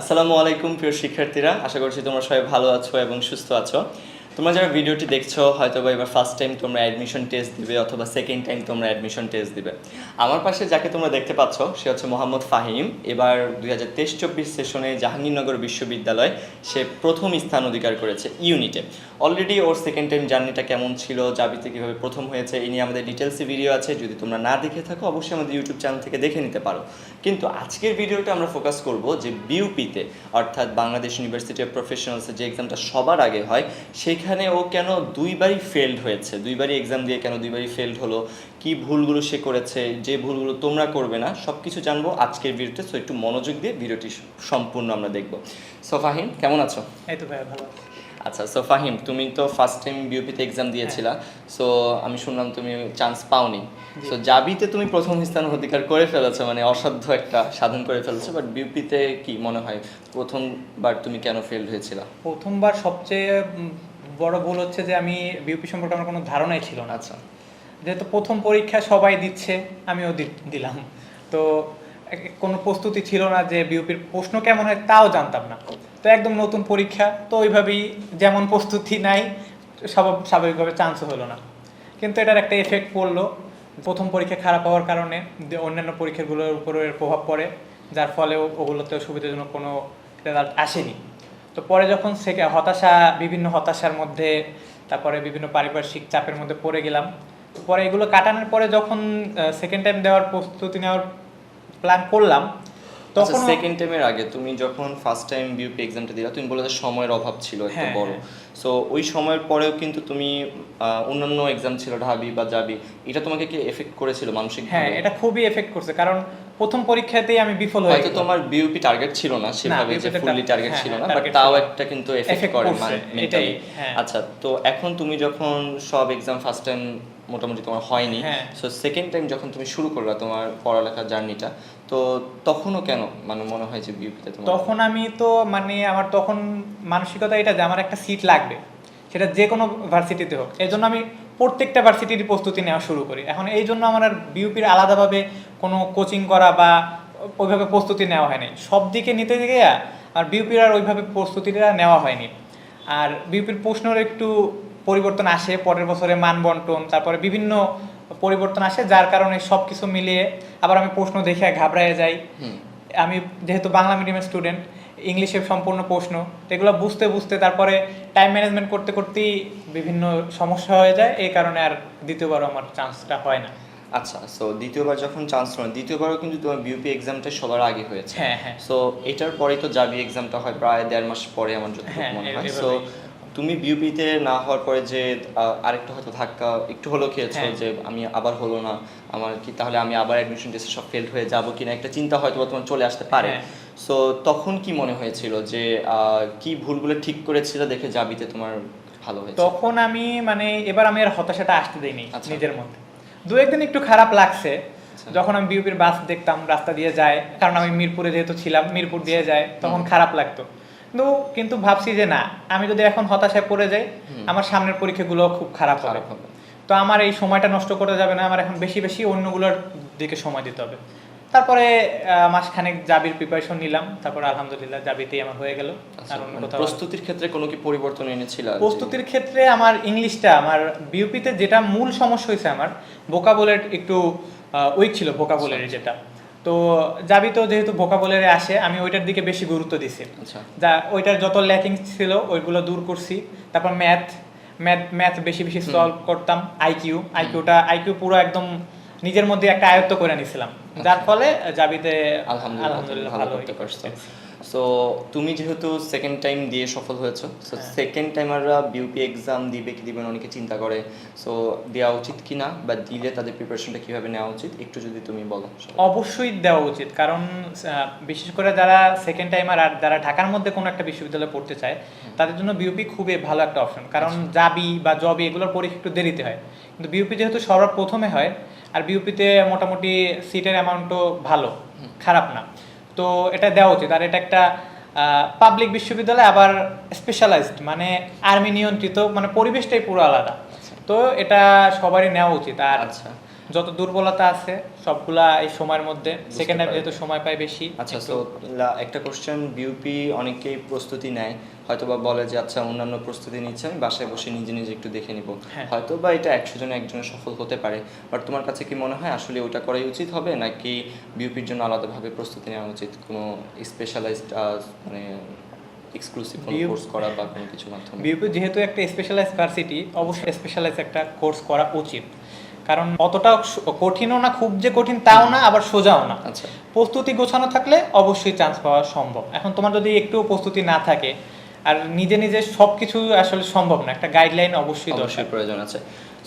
আসসালামু আলাইকুম প্রিয় শিক্ষার্থীরা। আশা করছি তোমরা সবাই ভালো আছো এবং সুস্থ আছো। তোমরা যারা ভিডিওটি দেখছ হয়তো বা এবার ফার্স্ট টাইম তোমরা অ্যাডমিশন টেস্ট দিবে অথবা সেকেন্ড টাইম তোমরা অ্যাডমিশন টেস্ট দিবে। আমার পাশে যাকে তোমরা দেখতে পাচ্ছ, সে হচ্ছে মোহাম্মদ ফাহিম। এবার দুই হাজার তেইশ চব্বিশ সেশনে জাহাঙ্গীরনগর বিশ্ববিদ্যালয় সে প্রথম স্থান অধিকার করেছে ইউনিটে অলরেডি ওর সেকেন্ড টাইম জার্নিটা কেমন ছিল জাবিতে কীভাবে প্রথম হয়েছে এই নিয়ে আমাদের ডিটেলসে ভিডিও আছে। যদি তোমরা না দেখে থাকো, অবশ্যই আমাদের ইউটিউব চ্যানেল থেকে দেখে নিতে পারো। কিন্তু আজকের ভিডিওটা আমরা ফোকাস করব যে বিউপিতে অর্থাৎ বাংলাদেশ ইউনিভার্সিটি অফ প্রফেশনালসের যে এক্সামটা সবার আগে হয় সেখানে ও কেন দুইবারই ফেলড হয়েছে? দুইবারই এক্সাম দিয়ে কেন দুইবারই ফেলড হলো? কি ভুলগুলো সে করেছে? যে ভুলগুলো তোমরা করবে না সব কিছু জানব আজকের ভিডিওতে। সো একটু মনোযোগ দিয়ে ভিডিওটি সম্পূর্ণ আমরা দেখব। সো ফাহিম কেমন আছো? এই তো ভাই ভালো আচ্ছা সো ফাহিম তুমি তো ফার্স্ট টাইম বিউপিতে এক্সাম দিয়েছিলা। সো আমি শুনলাম তুমি চান্স পাওনি। সো জাবিতে তুমি প্রথম স্থান অধিকার করে ফেলেছো মানে অসাধ্য একটা সাধন করে ফেলেছো বাট বিউপিতে কি মনে হয়? প্রথমবার তুমি কেন ফেল হয়েছিল? প্রথমবার সবচেয়ে বড় ভুল হচ্ছে যে আমি বিউপি সম্পর্কে আমার কোনো ধারণাই ছিল না। আচ্ছা। যেহেতু প্রথম পরীক্ষা সবাই দিচ্ছে আমিও দিলাম। তো কোনো প্রস্তুতি ছিল না যে বিউপির প্রশ্ন কেমন হয় তাও জানতাম না। তো একদম নতুন পরীক্ষা তো ওইভাবেই যেমন প্রস্তুতি নাই স্বাভাব- স্বাভাবিকভাবে চান্সও হলো না। কিন্তু এটার একটা এফেক্ট পড়ল। প্রথম পরীক্ষা খারাপ হওয়ার কারণে অন্যান্য পরীক্ষাগুলোর উপরে এর প্রভাব পড়ে যার ফলে ও- ওগুলোতে সুবিধাজনক কোনো রেজাল্ট আসেনি। তো পরে যখন সেকে হতাশা, বিভিন্ন হতাশার মধ্যে, তারপরে বিভিন্ন পারিপার্শ্বিক চাপের মধ্যে পড়ে গেলাম। পরে এগুলো কাটানোর পরে যখন সেকেন্ড টাইম দেওয়ার প্রস্তুতি নেওয়ার প্ল্যান করলাম তখন সেকেন্ড টাইমের আগে তুমি যখন ফার্স্ট টাইম বিউপি এক্সামটা দিলা তুমি বলে যে সময়ের অভাব ছিল একটা হ্যাঁ, বড়। সো ওই সময়ের পরেও কিন্তু তুমি অন্যান্য এক্সাম ছিল ঢাবি বা জাবি এটা তোমাকে কি এফেক্ট করেছিল মানসিক হ্যাঁ এটা খুবই এফেক্ট করছে কারণ প্রথম পরীক্ষাতেই আমি বিফল হয়ে হয়তো তোমার বিউপি টার্গেট ছিল না সেভাবে যে ফুললি টার্গেট হ্যাঁ, ছিল না হ্যাঁ, বাট তাও একটা কিন্তু এফেক্ট করে হ্যাঁ। আচ্ছা তো এখন তুমি যখন সব এক্সাম ফার্স্ট টাইম মোটামুটি তোমার হয়নি। হ্যাঁ। সো সেকেন্ড টাইম যখন তুমি শুরু করলা তোমার পড়ালেখার জার্নিটা তো তখনও কেন মানে মনে হয় যে বিউপিতে তখন আমি তো মানে আমার তখন মানসিকতা এটা যে আমার একটা সিট লাগবে। সেটা যে কোনো ভার্সিটিতে হোক। এই জন্য আমি প্রত্যেকটা ভার্সিটির প্রস্তুতি নেওয়া শুরু করি। এখন এই জন্য আমার আর বিউপির আলাদাভাবে কোনো কোচিং করা বা ওইভাবে প্রস্তুতি নেওয়া হয়নি। সব দিকে নিতে গিয়ে আর বিউপির আর ওইভাবে প্রস্তুতিটা নেওয়া হয়নি। আর বিউপির প্রশ্নের একটু পরিবর্তন আসে পরের বছরে মান বন্টন তারপরে বিভিন্ন পরিবর্তন আসে যার কারণে সব কিছু মিলিয়ে আবার আমি প্রশ্ন দেখে ঘাবড়ায় যাই। আমি যেহেতু বাংলা মিডিয়ামের স্টুডেন্ট ইংলিশের সম্পূর্ণ প্রশ্ন তো এগুলো বুঝতে বুঝতে তারপরে টাইম ম্যানেজমেন্ট করতে করতেই বিভিন্ন সমস্যা হয়ে যায় এই কারণে আর দ্বিতীয়বার আমার চান্সটা হয় না। আচ্ছা সো দ্বিতীয়বার যখন চান্স নয় দ্বিতীয়বারও কিন্তু তোমার বিউপি এক্সামটা সবার আগে হয়েছে। হ্যাঁ হ্যাঁ। সো এটার পরেই তো জাবি এক্সামটা হয় প্রায় দেড় মাস পরে আমার যতটুকু হ্যাঁ, মনে হয়। সো তুমি বিউপিতে না হওয়ার পরে যে আরেকটা হয়তো ধাক্কা একটু হলেও খেয়েছো হ্যাঁ। যে আমি আবার হলো না আমার কি তাহলে আমি আবার অ্যাডমিশন টেস্টে সব ফেল হয়ে যাব কিনা একটা চিন্তা হয়তো তোমার চলে আসতে পারে হ্যাঁ। সো তখন কি মনে হয়েছিল যে কি ভুলগুলো ঠিক করেছিল দেখে জাবিতে তোমার ভালো হয়েছে তখন আমি মানে এবার আমি আর হতাশাটা আসতে দিইনি আচ্ছা। নিজের মধ্যে দু একদিন একটু খারাপ লাগছে আচ্ছা। যখন আমি বিউপির বাস দেখতাম রাস্তা দিয়ে যায় কারণ আমি মিরপুরে যেহেতু ছিলাম মিরপুর দিয়ে যায় তখন খারাপ লাগতো কিন্তু কিন্তু ভাবছি যে না আমি যদি এখন হতাশায় পড়ে যাই আমার সামনের পরীক্ষাগুলো খুব খারাপ হবে। তো আমার এই সময়টা নষ্ট করতে যাবে না আমার এখন বেশি বেশি অন্যগুলোর দিকে সময় দিতে হবে। তারপরে মাসখানেক জাবির প্রিপারেশন নিলাম তারপর আলহামদুলিল্লাহ জাবিতেই আমার হয়ে গেল। আচ্ছা, আর অন্য মানে কোথাও প্রস্তুতির ক্ষেত্রে কোনো কি পরিবর্তন এনেছিল প্রস্তুতির ক্ষেত্রে আমার ইংলিশটা আমার বিউপিতে যেটা মূল সমস্যা হয়েছে আমার ভোকাবুলার একটু উইক ছিল ভোকাবুলারি যেটা। তো যাবি তো যেহেতু ভোকাবুলারে আসে আমি ওইটার দিকে বেশি গুরুত্ব দিছি। আচ্ছা। যা ওইটার যত ল্যাকিং ছিল ওইগুলো দূর করছি। তারপর ম্যাথ ম্যাথ ম্যাথ বেশি বেশি সলভ করতাম আইকিউ আইকিউটা আইকিউ পুরো একদম নিজের মধ্যে একটা আয়ত্ত করে নিছিলাম। যার ফলে জাবিতে আলহামদুলিল্লাহ ভালো করতে পারছ। সো তুমি যেহেতু সেকেন্ড টাইম দিয়ে সফল হয়েছো সো। সেকেন্ড টাইমাররা বিউপি এক্সাম দিবে কি দিবে না অনেকে চিন্তা করে। সো দেওয়া উচিত কি না বা দিলে তাদের প্রিপারেশনটা কীভাবে নেওয়া উচিত একটু যদি তুমি বলো। অবশ্যই দেওয়া উচিত কারণ বিশেষ করে যারা সেকেন্ড টাইমার আর যারা ঢাকার মধ্যে কোনো একটা বিশ্ববিদ্যালয়ে পড়তে চায় তাদের জন্য বিউপি খুবই ভালো একটা অপশন কারণ জাবি বা জবি এগুলোর পরীক্ষা একটু দেরিতে হয়। কিন্তু বিউপি যেহেতু সবার প্রথমে হয় আর বিউপিতে মোটামুটি সিটের অ্যামাউন্টও ভালো খারাপ না। তো এটা দেওয়া উচিত। আর এটা একটা পাবলিক বিশ্ববিদ্যালয় আবার স্পেশালাইজড মানে আর্মি নিয়ন্ত্রিত মানে পরিবেশটাই পুরো আলাদা। তো এটা সবারই নেওয়া উচিত। আর আচ্ছা। যত দুর্বলতা আছে সবগুলা এই সময়ের মধ্যে সেকেন্ড পারি। যেহেতু সময় পাই বেশি আচ্ছা তো একটা কোশ্চেন বিউপি অনেকেই প্রস্তুতি নেয় হয়তো বা বলে যে আচ্ছা অন্যান্য প্রস্তুতি নিচ্ছে আমি বাসায় বসে নিজে নিজে একটু দেখে নিব হ্যাঁ। হয়তো বা এটা একশো জনে একজনের সফল হতে পারে বাট তোমার কাছে কি মনে হয় আসলে ওটা করাই উচিত হবে নাকি বিউপির জন্য আলাদাভাবে প্রস্তুতি নেওয়া উচিত কোনো স্পেশালাইজড মানে এক্সক্লুসিভ কোর্স করা বা কোনো কিছু মাধ্যমে বিউপি যেহেতু একটা স্পেশালাইজ ভার্সিটি অবশ্যই স্পেশালাইজ একটা কোর্স করা উচিত কারণ অতটা কঠিনও না খুব যে কঠিন তাও না আবার সোজাও না। আচ্ছা। প্রস্তুতি গোছানো থাকলে অবশ্যই চান্স পাওয়া সম্ভব। এখন তোমার যদি একটু প্রস্তুতি না থাকে আর নিজে নিজে সব কিছু আসলে সম্ভব না একটা গাইডলাইন অবশ্যই দরকার। প্রয়োজন আছে।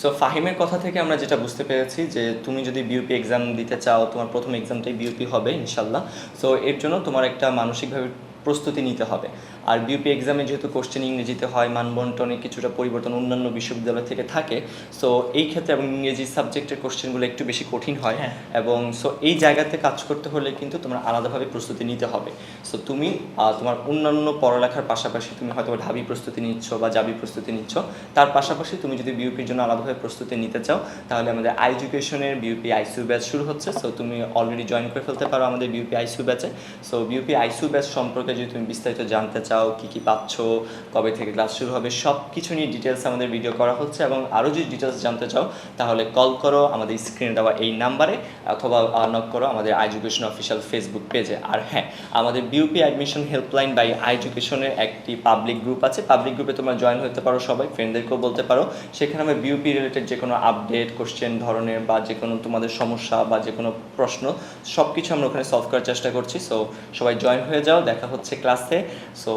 সো ফাহিমের কথা থেকে আমরা যেটা বুঝতে পেরেছি যে তুমি যদি বিউপি এক্সাম দিতে চাও তোমার প্রথম এক্সামটাই বিউপি হবে ইনশাল্লাহ। সো এর জন্য তোমার একটা মানসিকভাবে প্রস্তুতি নিতে হবে। আর বিউপি এক্সামে যেহেতু কোশ্চেন ইংরেজিতে হয় মানবন্টনে কিছুটা পরিবর্তন অন্যান্য বিশ্ববিদ্যালয় থেকে থাকে সো এই ক্ষেত্রে এবং ইংরেজি সাবজেক্টের কোশ্চেনগুলো একটু বেশি কঠিন হয় হ্যাঁ। এবং সো এই জায়গাতে কাজ করতে হলে কিন্তু তোমার আলাদাভাবে প্রস্তুতি নিতে হবে। সো তুমি তোমার অন্যান্য পড়ালেখার পাশাপাশি তুমি হয়তো ঢাবি প্রস্তুতি নিচ্ছ বা জাবি প্রস্তুতি নিচ্ছ তার পাশাপাশি তুমি যদি বিউপির জন্য আলাদাভাবে প্রস্তুতি নিতে চাও তাহলে আমাদের আই এডুকেশনের বিউপি আইসিউ ব্যাচ শুরু হচ্ছে। সো তুমি অলরেডি জয়েন করে ফেলতে পারো আমাদের বিউপি আইসিউ ব্যাচে সো বিউপি আইসিউ ব্যাচ সম্পর্কে যদি তুমি বিস্তারিত জানতে চাও কী কি পাচ্ছ, কবে থেকে ক্লাস শুরু হবে সব কিছু নিয়ে ডিটেলস আমাদের ভিডিও করা হচ্ছে এবং আরও যদি ডিটেলস জানতে চাও, তাহলে কল করো আমাদের স্ক্রিনে দেওয়া এই নাম্বারে অথবা নক করো আমাদের এডুকেশন অফিসিয়াল ফেসবুক পেজে আর হ্যাঁ আমাদের বিউপি অ্যাডমিশন হেল্পলাইন বাই এডুকেশনের একটি পাবলিক গ্রুপ আছে। পাবলিক গ্রুপে তোমরা জয়েন হতে পারো সবাই ফ্রেন্ডদেরকেও বলতে পারো। সেখানে আমরা বিউপি রিলেটেড যে কোনো আপডেট কোশ্চেন ধরনের বা যে কোনো তোমাদের সমস্যা বা যে কোনো প্রশ্ন সব কিছু আমরা ওখানে সলভ করার চেষ্টা করছি। সো সবাই জয়েন হয়ে যাও, দেখা হচ্ছে ক্লাসে সো